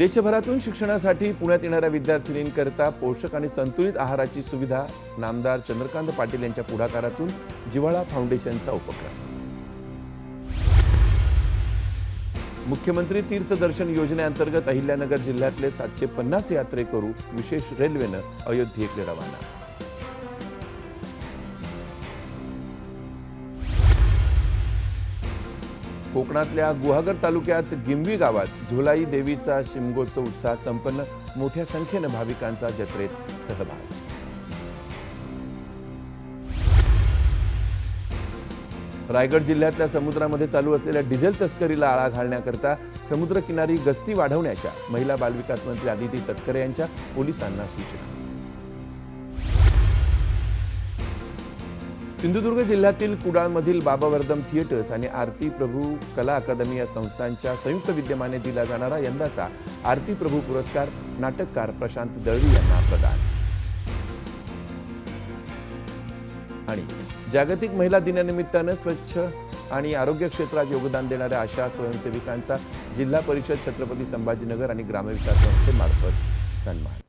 देशभरातून शिक्षणासाठी पुण्यात येणाऱ्या विद्यार्थिनींकरता पोषक आणि संतुलित आहाराची सुविधा नामदार चंद्रकांत पाटील यांच्या पुढाकारातून जिव्हाळा फाउंडेशनचा उपक्रम. मुख्यमंत्री तीर्थदर्शन योजनेअंतर्गत अहिल्यानगर जिल्ह्यातले सातशे पन्नास यात्रेकरू विशेष रेल्वेनं अयोध्येकडे रवाना कोकणातल्या गुहागर तालुक्यात गिंबी गावात झुलाई देवीचा शिमगोत्सव उत्साह संपन्न मोठ्या संख्येनं भाविकांचा जत्रेत सहभाग. रायगड जिल्ह्यातल्या समुद्रामध्ये चालू असलेल्या डिझेल तस्करीला आळा घालण्याकरता समुद्रकिनारी गस्ती वाढवण्याच्या महिला बालविकास मंत्री आदिती तटकरे यांच्या पोलिसांना सूचना. सिंधुदुर्ग जिल्ह्यातील कुडाळमधील बाबावर्दम थिएटर्स आणि आरती प्रभू कला अकादमी या संस्थांच्या संयुक्त विद्यमाने दिला जाणारा यंदाचा आरती प्रभू पुरस्कार नाटककार प्रशांत दळवी यांना प्रदान. आणि जागतिक महिला दिनानिमित्तानं स्वच्छ आणि आरोग्य क्षेत्रात योगदान देणाऱ्या आशा स्वयंसेविकांचा जिल्हा परिषद छत्रपती संभाजीनगर आणि ग्रामविकास संस्थेमार्फत सन्मान.